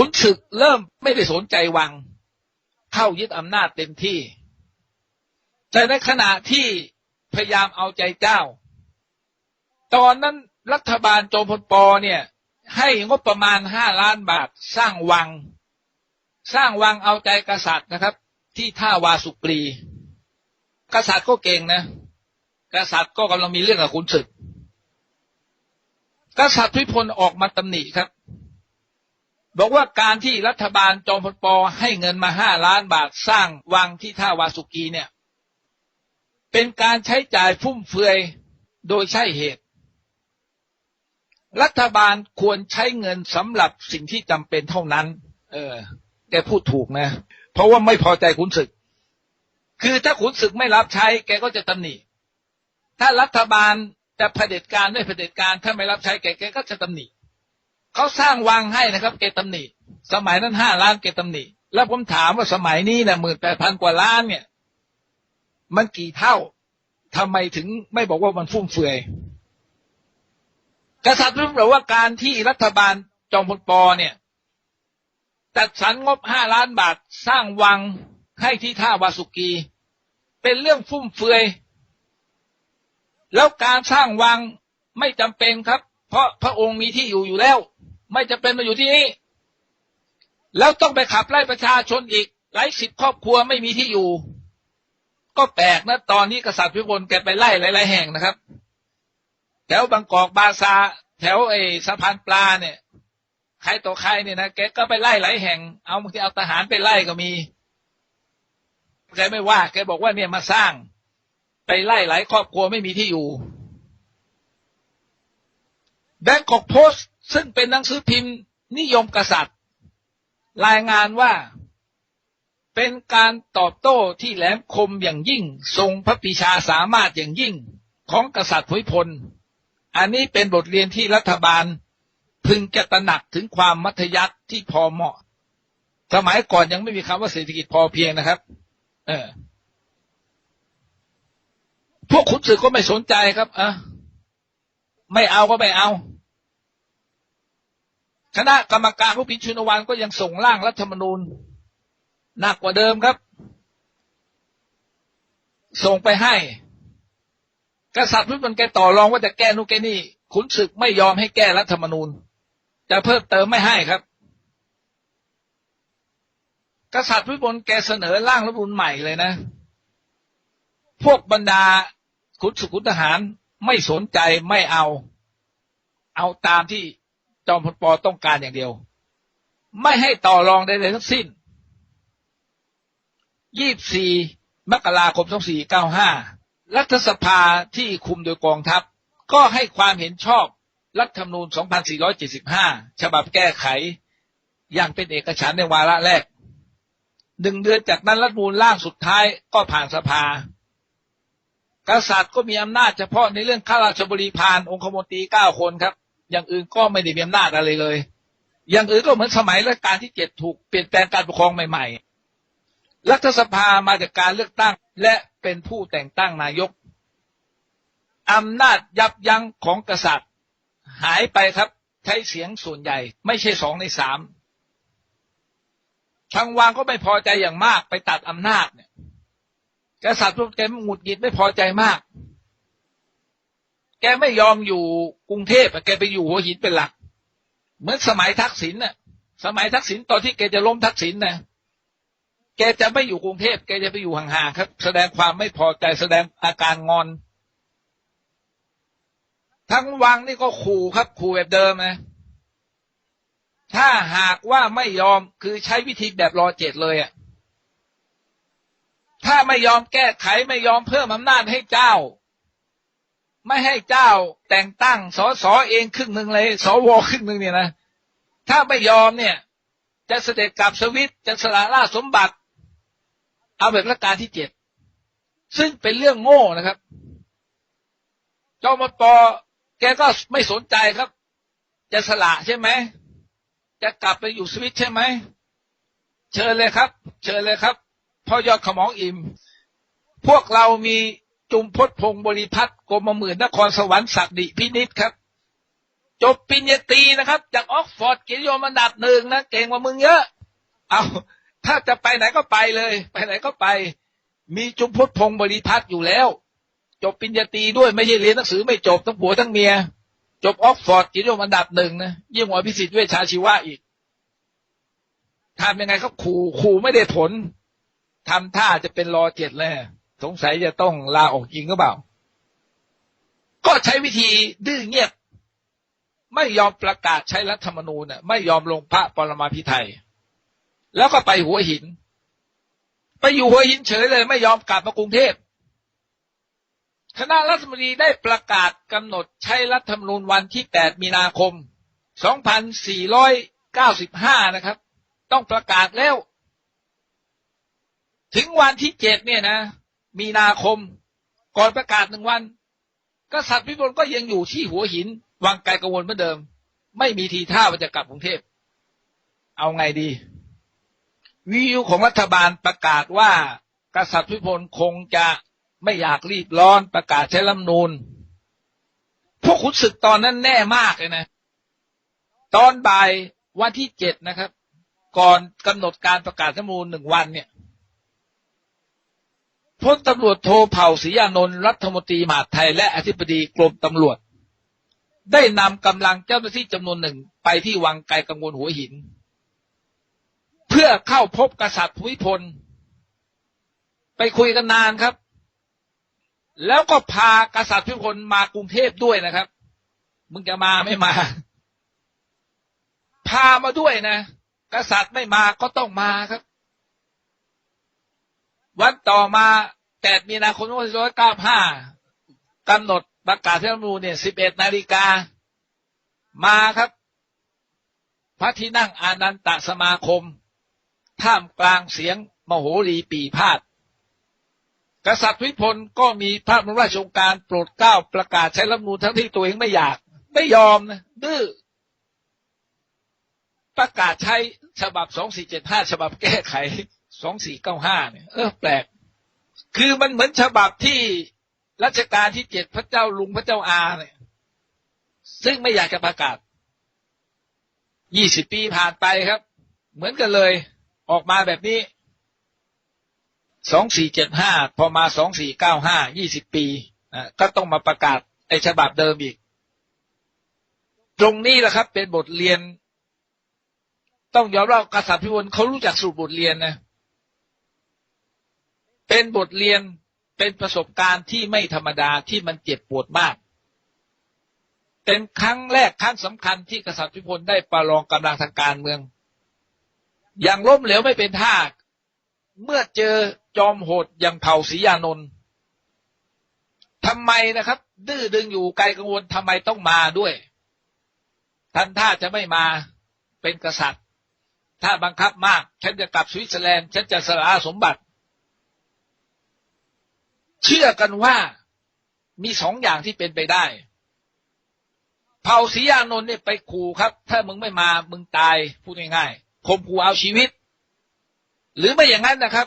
ขุนศึกเริ่มไม่ได้สนใจวัง เข้ายึดอำนาจเต็มที่ แต่ในขณะที่พยายามเอาใจเจ้า ตอนนั้นรัฐบาลโจมพลปอเนี่ย ให้งบประมาณห้าล้านบาทสร้างวัง สร้างวังเอาใจกษัตริย์นะครับ ที่ท่าวาสุกรี กษัตริย์ก็เก่งนะ กษัตริย์ก็กำลังมีเรื่องกับขุนศึก กษัตริย์ทุพลออกมาตำหนิครับ บอกว่าการที่รัฐบาลจอมพลปอให้เงินมาห้าล้านบาทสร้างวังที่ท่าวาสุกีเนี่ย เป็นการใช้จ่ายฟุ่มเฟือยโดยใช่เหตุ รัฐบาลควรใช้เงินสำหรับสิ่งที่จำเป็นเท่านั้น เออแกพูดถูกนะ เพราะว่าไม่พอใจขุนศึก คือถ้าขุนศึกไม่รับใช้ แกก็จะตำหนิถ้ารัฐบาลจะเผด็จการไม่เผด็จการถ้าไม่รับใช้แกแกก็จะตำหนิ เขาสร้างวังให้นะครับ เกตำหนิสมัยนั้นห้าล้านเกตำหนิแล้วผมถามว่าสมัยนี้นะหมื่นแปดพันกว่าล้านเนี่ย มันกี่เท่าทำไมถึงไม่บอกว่ามันฟุ่มเฟือย กษัตริย์รู้หรือว่าการที่รัฐบาลจอมพลปอเนี่ยจัดสรรงบห้าล้านบาทสร้างวังให้ที่ท่าวาสุกี เป็นเรื่องฟุ่มเฟือย แล้วการสร้างวังไม่จำเป็นครับ เพราะพระองค์มีที่อยู่อยู่แล้ว ไม่จำเป็นมาอยู่ที่นี่แล้วต้องไปขับไล่ประชาชนอีกหลายสิบครอบครัวไม่มีที่อยู่ ก็แปลกนะ ตอนนี้กษัตริย์พิบูลแกไปไล่หลาย ๆ แห่งนะครับ แถวบางกอกบาซา แถวไอ้สะพานปลาเนี่ยใครต่อใครเนี่ยนะแกก็ไปไล่หลายแห่ง เอาบางทีเอาทหารไปไล่ก็มีแกไม่ว่าแกบอกว่าเนี่ยมาสร้างไปไล่หลายครอบครัวไม่มีที่อยู่แบงกอกโพสต์ ซึ่งเป็นหนังสือพิมพ์นิยมกษัตริย์ รายงานว่าเป็นการตอบโต้ที่แหลมคมอย่างยิ่ง ทรงพระปรีชาสามารถอย่างยิ่งของกษัตริย์ภูมิพล อันนี้เป็นบทเรียนที่รัฐบาลพึงจะตระหนักถึงความมัธยัติที่พอเหมาะ สมัยก่อนยังไม่มีคำว่าเศรษฐกิจพอเพียงนะครับ เออ พวกขุนศึกก็ไม่สนใจครับอะไม่เอาก็ไม่เอา คณะกรรมการผู้พิจารณาวันก็ยังส่งร่างรัฐธรรมนูญหนักกว่าเดิมครับ ส่งไปให้ กษัตริย์พุทธมันแกต่อรองว่าจะแก้นู่นแก้นี่ขุนศึกไม่ยอมให้แก้รัฐธรรมนูญ จะเพิ่มเติมไม่ให้ครับ กษัตริย์พุทธมนแกเสนอร่างรัฐธรรมนูญใหม่เลยนะ พวกบรรดาขุนศึกขุนทหารไม่สนใจไม่เอา เอาตามที่ จอมพลปอต้องการอย่างเดียว ไม่ให้ต่อรองใดๆทั้งสิ้น24มกราคม2495รัฐสภาที่คุมโดยกองทัพ ก็ให้ความเห็นชอบรัฐธรรมนูญ 2475 ฉบับแก้ไข อย่างเป็นเอกฉันท์ในวาระแรก หนึ่งเดือนจากนั้นรัฐมนูญร่างสุดท้ายก็ผ่านสภา กษัตริย์ก็มีอำนาจเฉพาะในเรื่องข้าราชบริพารองคมนตรีเก้าคนครับ อย่างอื่นก็ไม่ได้มีอำนาจอะไรเลย อย่างอื่นก็เหมือนสมัยรัชกาลที่เจ็ดถูกเปลี่ยนแปลงการปกครองใหม่ ๆ รัฐสภามาจากการเลือกตั้งและเป็นผู้แต่งตั้งนายกอำนาจยับยั้งของกษัตริย์ หายไปครับใช้เสียงส่วนใหญ่ ไม่ใช่สองในสามทางวางก็ไม่พอใจอย่างมากไปตัดอำนาจเนี่ยกษัตริย์พวกแกหงุดหงิดไม่พอใจมาก แกไม่ยอมอยู่กรุงเทพแกไปอยู่หัวหินเป็นหลัก เหมือนสมัยทักษิณน่ะ สมัยทักษิณตอนที่แกจะล้มทักษิณน่ะแกจะไม่อยู่กรุงเทพแกจะไปอยู่ห่างๆครับ แสดงความไม่พอใจแสดงอาการงอน ทั้งวังนี่ก็ขู่ครับ ขู่แบบเดิมนะถ้าหากว่าไม่ยอมคือใช้วิธีแบบรอเจ็ดเลยอะ่ะถ้าไม่ยอมแก้ไขไม่ยอมเพิ่มอำนาจให้เจ้า ไม่ให้เจ้าแต่งตั้งสสเองครึ่งหนึ่งเลยสวครึ่งหนึ่งเนี่ยนะ ถ้าไม่ยอมเนี่ย จะเสด็จกลับสวิตจะสละราชสมบัติ เอาแบบรัชกาลที่เจ็ดซึ่งเป็นเรื่องโง่นะครับจอมปอแกก็ไม่สนใจครับ จะสละใช่ไหม จะกลับไปอยู่สวิตใช่ไหม เชิญเลยครับ เชิญเลยครับพ่อยอดขมองอิ่ม พวกเรามี จุมพจน์พงบริพัตรกรมหมื่นนครสวรรค์ศักดิพินิษครับ จบปริญญาตรีนะครับ จากออกฟอร์ดเกียรตินิยมอันดับหนึ่งนะเก่งกว่ามึงเยอะ เอาถ้าจะไปไหนก็ไปเลย ไปไหนก็ไป มีจุมพจน์พงบริพัตรอยู่แล้ว จบปริญญาตรีด้วยไม่ใช่เรียนหนังสือไม่จบทั้งผัวทั้งเมีย จบออกฟอร์ดเกียรตินิยมอันดับหนึ่งนะยิ่งกว่าพิสิทธิ์เวชชาชีวะอีกทำยังไงเขาขู่ขู่ไม่ได้ผลทำท่าจะเป็นรอเจ็ดเลย สงสัยจะต้องลาออกจริงก็เปล่า ก็ใช้วิธีดื้อเงียบ ไม่ยอมประกาศใช้รัฐธรรมนูญน่ะไม่ยอมลงพระปรมาภิไธยแล้วก็ไปหัวหิน ไปอยู่หัวหินเฉยเลย ไม่ยอมกลับมากรุงเทพคณะรัฐมนตรีได้ประกาศกำหนดใช้รัฐธรรมนูญวันที่ 8 มีนาคม 2495 นะครับ ต้องประกาศแล้ว ถึงวันที่เจ็ดเนี่ยนะ มีนาคม ก่อนประกาศหนึ่งวัน กษัตริย์พิบูลก็ยังอยู่ที่หัวหิน วังไกลกังวลเหมือนเดิม ไม่มีทีท่าว่าจะกลับกรุงเทพ เอาไงดี วิวของรัฐบาลประกาศว่า กษัตริย์พิบูลคงจะไม่อยากรีบร้อนประกาศใช้รัฐมนูญพวกขุนศึกตอนนั้นแน่มากเลยนะ ตอนบ่ายวันที่เจ็ดนะครับ ก่อนกำหนดการประกาศรัฐมนูญหนึ่งวันเนี่ย พลตำรวจโทเผ่าศรีอานนท์รัฐมนตรีมหาดไทยและอธิบดีกรมตำรวจ ได้นำกำลังเจ้าหน้าที่จำนวนหนึ่งไปที่วังไกลกังวลหัวหิน เพื่อเข้าพบกษัตริย์ภูมิพล ไปคุยกันนานครับ แล้วก็พากษัตริย์ภูมิพลมากรุงเทพด้วยนะครับ มึงจะมาไม่มา พามาด้วยนะ กษัตริย์ไม่มาก็ต้องมาครับ วันต่อมา8มีนาคม2595กำหนดประกาศรัฐธรรมนูเนี่ย11นาฬิกามาครับ พระที่นั่งอานันตสมาคม ท่ามกลางเสียงมโหรีปีพาดกษัตริย์วิพลก็มีพระบรมราชโองการโปรดเกล้าประกาศใช้รัฐธรรมนูญทั้งที่ตัวเองไม่อยาก ไม่ยอมนะดื้อประกาศใช้ฉบับ 2475 ฉบับแก้ไข 2495เก้าห้าเนี่ยเออแปลก คือมันเหมือนฉบับที่รัชกาลที่เจ็ดพระเจ้าลุงพระเจ้าอาเนี่ย ซึ่งไม่อยากจะประกาศ20ปีผ่านไปครับ เหมือนกันเลยออกมาแบบนี้2475พอมา2495 20ปีนะก็ต้องมาประกาศไอ้ฉบับเดิมอีก ตรงนี้แหละครับ เป็นบทเรียน ต้องยอมรับกษัตริย์พิบูลเขารู้จักสรุปบทเรียนนะ เป็นบทเรียนเป็นประสบการณ์ที่ไม่ธรรมดาที่มันเจ็บปวดมาก เป็นครั้งแรกครั้งสำคัญที่กษัตริย์พิพลได้ประลองกำลังทางการเมือง อย่างล้มเหลวไม่เป็นท่า เมื่อเจอจอมโหดอย่างเผ่าศรียานนท์ทำไมนะครับ ดื้อดึงอยู่ไกลกังวลทำไมต้องมาด้วยท่านท่าจะไม่มาเป็นกษัตริย์ ถ้าบังคับมาก ฉันจะกลับสวิตเซอร์แลนด์ ฉันจะสละสมบัติ เชื่อกันว่ามีสองอย่างที่เป็นไปได้ เผ่าศรียานนท์เนี่ยไปขู่ครับ ถ้ามึงไม่มามึงตายพูดง่ายๆข่มขู่เอาชีวิต หรือไม่อย่างนั้นนะครับ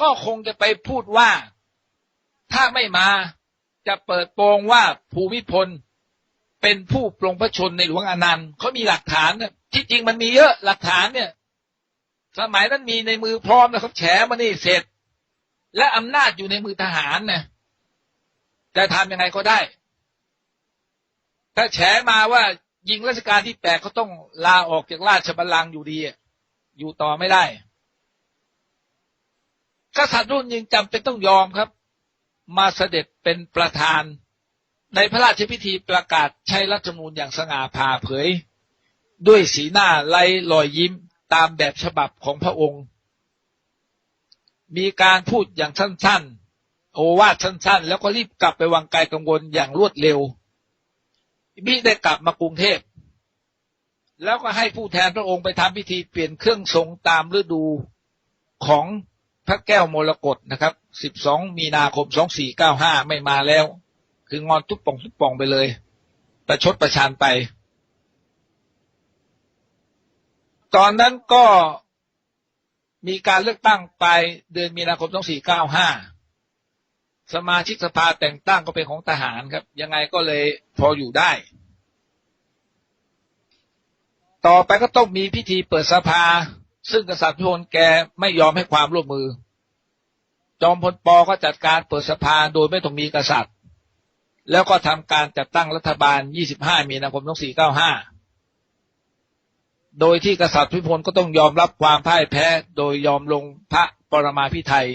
ก็คงจะไปพูดว่าถ้าไม่มาจะเปิดโปงว่าภูมิพลเป็นผู้ปลงพระชนในหลวงอนันต์เขามีหลักฐานนะที่จริงมันมีเยอะหลักฐานเนี่ย สมัยนั้นมีในมือพร้อมนะครับแฉมานี่เสร็จ และอำนาจอยู่ในมือทหารนะจะทำยังไงก็ได้ ถ้าแฉมาว่ายิงรัชกาลที่แปดเขาต้องลาออกจากราชบัลลังก์อยู่ดี อยู่ต่อไม่ได้ กษัตริย์รุ่นยิงจำเป็นต้องยอมครับ มาเสด็จเป็นประธาน ในพระราชพิธีประกาศใช้รัฐธรรมนูญอย่างสง่าผ่าเผย ด้วยสีหน้าไร้รอยยิ้มตามแบบฉบับของพระองค์ มีการพูดอย่างสั้น ๆ โอวาทสั้น ๆ แล้วก็รีบกลับไปวังไกลกังวลอย่างรวดเร็วมิได้กลับมากรุงเทพ แล้วก็ให้ผู้แทนพระองค์ไปทำพิธีเปลี่ยนเครื่องทรงตามฤดูของพระแก้วมรกตนะครับ 12 มีนาคม 2495 ไม่มาแล้ว คืองอนทุบป่องทุบป่องไปเลย ประชดประชานไป ตอนนั้นก็ มีการเลือกตั้งไปเดือนมีนาคม 2495 สมาชิกสภาแต่งตั้งก็เป็นของทหารครับ ยังไงก็เลยพออยู่ได้ ต่อไปก็ต้องมีพิธีเปิดสภา ซึ่งกษัตริย์พลแกไม่ยอมให้ความร่วมมือ จอมพลปอก็จัดการเปิดสภาโดยไม่ต้องมีกษัตริย์ แล้วก็ทำการจัดตั้งรัฐบาล 25 มีนาคม 2495 โดยที่กษัตริย์พิพลก็ต้องยอมรับความพ่ายแพ้ โดยยอมลงพระปรมาภิไธย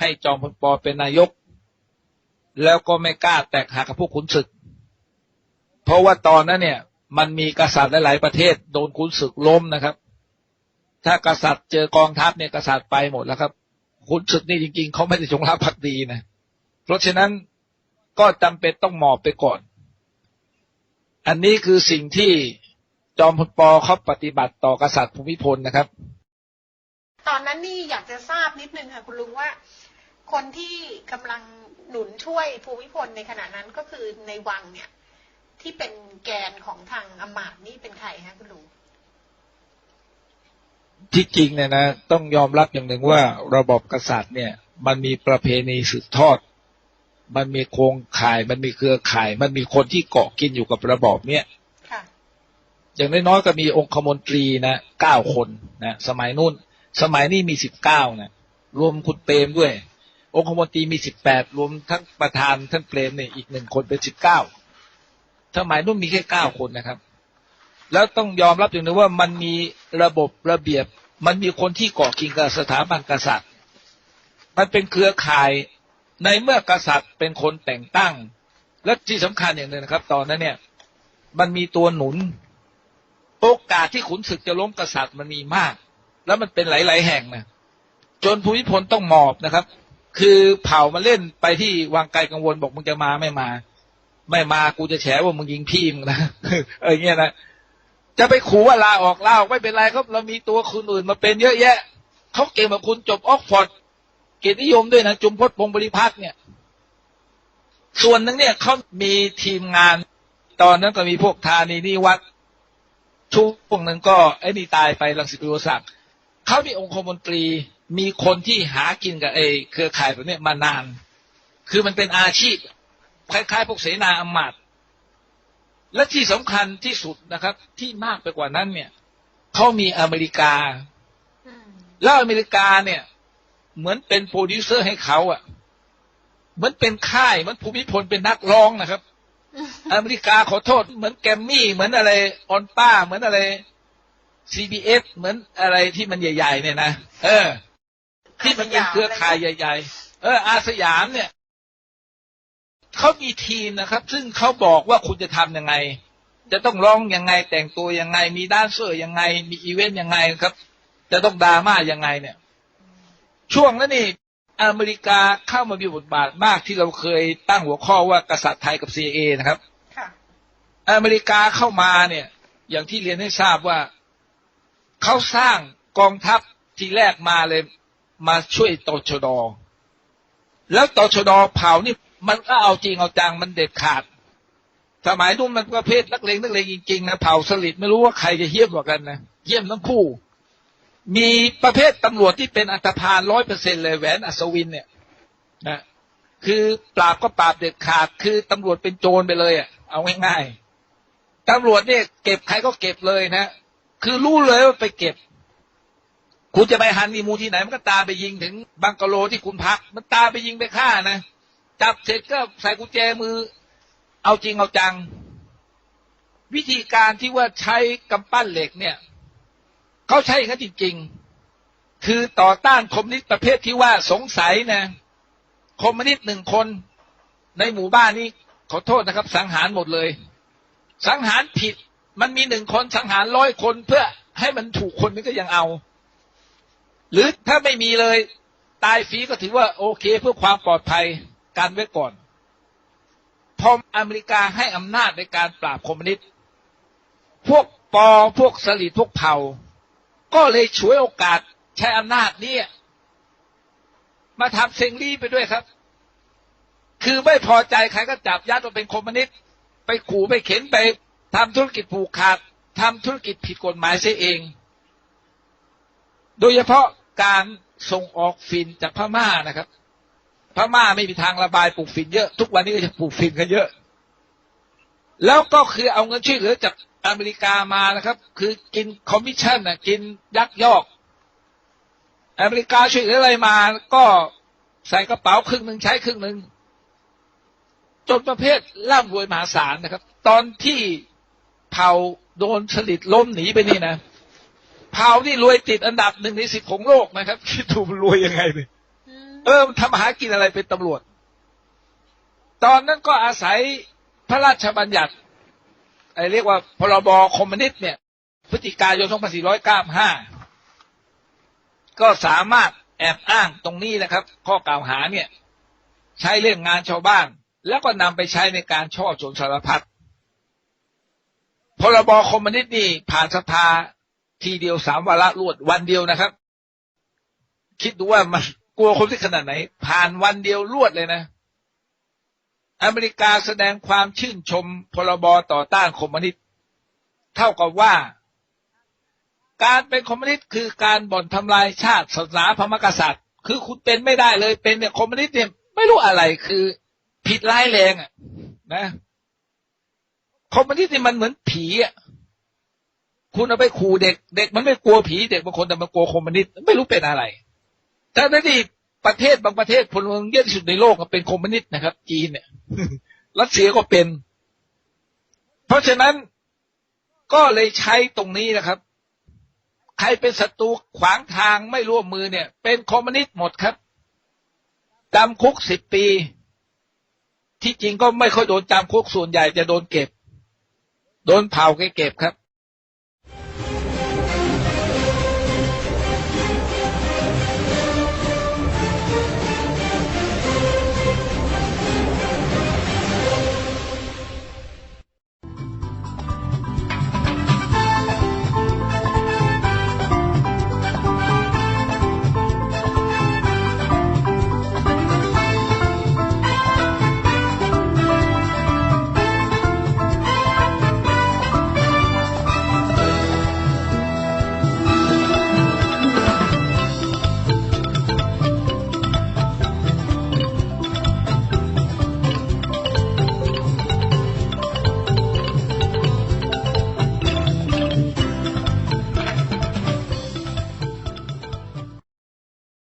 ให้จอมพลปอเป็นนายก แล้วก็ไม่กล้าแตกหักกับพวกขุนศึก เพราะว่าตอนนั้นเนี่ย มันมีกษัตริย์หลาย ๆ ประเทศ โดนขุนศึกล้มนะครับ ถ้ากษัตริย์เจอกองทัพเนี่ยกษัตริย์ไปหมดแล้วครับขุนศึกนี่จริง ๆเขาไม่ได้จงรักภักดีนะเพราะฉะนั้นก็จำเป็นต้องหมอบไปก่อน อันนี้คือสิ่งที่ จอมพลปอเขาปฏิบัติต่อกษัตริย์ภูมิพลนะครับ ตอนนั้นนี่อยากจะทราบนิดนึงค่ะคุณลุงว่า คนที่กำลังหนุนช่วยภูมิพลในขณะนั้นก็คือในวังเนี่ย ที่เป็นแกนของทางอำมาตย์นี่เป็นใครคะคุณลุงที่จริงเนี่ยนะต้องยอมรับอย่างหนึ่งว่าระบบกษัตริย์เนี่ย มันมีประเพณีสืบทอด มันมีโครงข่าย มันมีเครือข่าย มันมีคนที่เกาะกินอยู่กับระบอบเนี้ยค่ะ อย่างน้อยๆก็มีองคมนตรีนะเก้าคนนะสมัยนู้นสมัยนี้มีสิบเก้านะรวมคุณเปรมด้วย องคมนตรีมีสิบแปดรวมทั้งประธานท่านเปรมเนี่ยอีกหนึ่งคนเป็นสิบเก้าสมัยนู้นมีแค่เก้าคนนะครับ แล้วต้องยอมรับอย่างหนึงว่ามันมีระบบระเบียบ มันมีคนที่เกาะกินกับสถาบันกษัตริย์ มันเป็นเครือข่ายในเมื่อกษัตริย์เป็นคนแต่งตั้ง และที่สำคัญอย่างหนึ่งนะครับ ตอนนั้นเนี่ย มันมีตัวหนุน โอกาสที่ขุนศึกจะล้มกษัตริย์มันมีมาก แล้วมันเป็นหลาย ๆ แห่งนะจนภูมิพลต้องหมอบนะครับ คือเผ่ามาเล่นไปที่วังไกลกังวลบอกมึงจะมาไม่มา ไม่มากูจะแฉว่ามึงยิงพี่มึงนะเอออย่างเงี้ยนะจะไปขู่ว่าลาออกลาออกไม่เป็นไรครับ เรามีตัวคนอื่นมาเป็นเยอะแยะเขาเก่งแบบคุณจบออกฟอร์ดเกียรตินิยมด้วยนะจุมพจน์พงบริพัตรเนี่ย ส่วนนึงเนี่ยเขามีทีมงาน ตอนนั้นก็มีพวกธานีนิวัฒน ช่วงหนึ่งก็ไอ้นี่ตายไปรังสิตโรศักดิ์เขามีองคมนตรีมีคนที่หากินกับไอ้เครือข่ายแบบเนี้ยมานาน คือมันเป็นอาชีพ คล้ายๆพวกเสนาอำมาตย์และที่สำคัญที่สุดนะครับ ที่มากไปกว่านั้นเนี่ยเขามีอเมริกาอืมแล้วอเมริกาเนี่ย เหมือนเป็นโปรดิวเซอร์ให้เขาอะ่ะ เหมือนเป็นค่ายเหมือนภูมิพลเป็นนักร้องนะครับ อเมริกาขอโทษเหมือนแกรมมี่ เหมือนอะไรออนป้า เหมือนอะไร CBS เหมือนอะไรที่มันใหญ่ ๆ เนี่ยนะเออ ที่มันเป็นเครือข่ายใหญ่ ๆ เออ อาสยามเนี่ยเขามีทีมนะครับ ซึ่งเขาบอกว่าคุณจะทำยังไง จะต้องร้องยังไง แต่งตัวยังไง มีด้านเซอร์ยังไง มีอีเวนต์ยังไงครับ จะต้องดราม่ายังไงเนี่ย ช่วงนั้นนี่ อเมริกาเข้ามามีบทบาทมากที่เราเคยตั้งหัวข้อว่ากษัตริย์ไทยกับ CIA นะครับค่ะอเมริกาเข้ามาเนี่ย อย่างที่เรียนให้ทราบว่าเขาสร้างกองทัพทีแรกมาเลย มาช่วยตชดแล้วตชดเผานี่มันก็เอาจริงเอาจังมันเด็ดขาด สมัยนู้นมันประเภทนักเลงนักเลงจริงๆนะเผาสลิดไม่รู้ว่าใครจะเยี่ยมกว่ากันนะเยี่ยมทั้งคู่ มีประเภทตำรวจที่เป็นอัตภานร้อยเปอร์เซ็นเลยแหวนอัศวินเนี่ยนะคือปราบก็ปราบเด็ดขาด คือตำรวจเป็นโจรไปเลยอะเอาง่ายๆตำรวจเนี่ยเก็บใครก็เก็บเลยนะ คือรู้เลยว่าไปเก็บ คุณจะไปฮันนีมูที่ไหน มันก็ตามไปยิงถึงบังกะโลที่คุณพัก มันตามไปยิงไปฆ่านะจับเสร็จก็ใส่กุญแจมือ เอาจริงเอาจัง วิธีการที่ว่าใช้กำปั้นเหล็กเนี่ย เขาใช้อย่างนั้นจริง ๆ คือต่อต้านคอมมิวนิสต์ประเภทที่ว่าสงสัยนะคอมมิวนิสต์หนึ่งคนในหมู่บ้านนี้ขอโทษนะครับ สังหารหมดเลย สังหารผิด มันมีหนึ่งคนสังหารร้อยคนเพื่อให้มันถูกคนนึงก็ยังเอา หรือถ้าไม่มีเลย ตายฟรีก็ถือว่าโอเค เพื่อความปลอดภัยการไว้ก่อน พออเมริกาให้อำนาจในการปราบคอมมิวนิสต์พวกปอพวกสลิดพวกเผ่า ก็เลยฉวยโอกาสใช้อำนาจนี้มาทำเซงลี่ไปด้วยครับ คือไม่พอใจใครก็จับยัดว่าเป็นคอมมิวนิสต์ไปขู่ไปเข็นไปทำธุรกิจผูกขาดทำธุรกิจผิดกฎหมายเสียเอง โดยเฉพาะการส่งออกฝิ่นจากพม่านะครับ พม่าไม่มีทางระบายปลูกฝิ่นเยอะ ทุกวันนี้ก็จะปลูกฝิ่นกันเยอะ แล้วก็คือเอาเงินช่วยเหลือจาก อเมริกามานะครับ คือกินคอมมิชชั่นนะกินยักยอก อเมริกาช่วยเหลืออะไรมา ก็ใส่กระเป๋าครึ่งหนึ่งใช้ครึ่งหนึ่งจนประเภทร่ำรวยมหาศาลนะครับ ตอนที่เผาโดนสลิดล้มหนีไปนี่นะเผานี่รวยติดอันดับหนึ่งในสิบของโลกนะครับคิดดูมันรวยยังไงเลยอืมเออมันทำหากินอะไรเป็นตำรวจ ตอนนั้นก็อาศัยพระราชบัญญัติ ไอเรียกว่าพรบคอมมิวนิสต์เนี่ย พฤศจิกายน 2495 ก็สามารถแอบอ้างตรงนี้นะครับ ข้อกล่าวหาเนี่ย ใช้เรื่องงานชาวบ้าน แล้วก็นำไปใช้ในการช่อโจรสารพัดพรบคอมมิวนิสต์นี่ผ่านสภาทีเดียวสามวาระรวดวันเดียวนะครับ คิดดูว่ามันกลัวคนที่ขนาดไหน ผ่านวันเดียวรวดเลยนะ อเมริกาแสดงความชื่นชมพรบต่อต้านคอมมิวนิสต์เท่ากับว่า การเป็นคอมมิวนิสต์คือการบ่อนทำลายชาติศาสนาพระมกษัตริย์ คือคุณเป็นไม่ได้เลยเป็นเนี่ยคอมมิวนิสต์เนี่ยไม่รู้อะไรคือผิดร้ายแรงอะนะคอมมิวนิสต์นี่มันเหมือนผีอะคุณเอาไปขู่เด็ก เด็กมันไม่กลัวผีเด็กบางคนแต่มันกลัวคอมมิวนิสต์ไม่รู้เป็นอะไรแต่ในที่ ประเทศบางประเทศพลเมืองเยอะที่สุดในโลกเป็นคอมมิวนิสต์นะครับ จีนเนี่ย รัสเซียก็เป็น เพราะฉะนั้นก็เลยใช้ตรงนี้นะครับ ใครเป็นศัตรูขวางทางไม่ร่วมมือเนี่ย เป็นคอมมิวนิสต์หมดครับจำคุกสิบปี ที่จริงก็ไม่ค่อยโดนจำคุกส่วนใหญ่จะโดนเก็บ โดนเผาแกเก็บครับ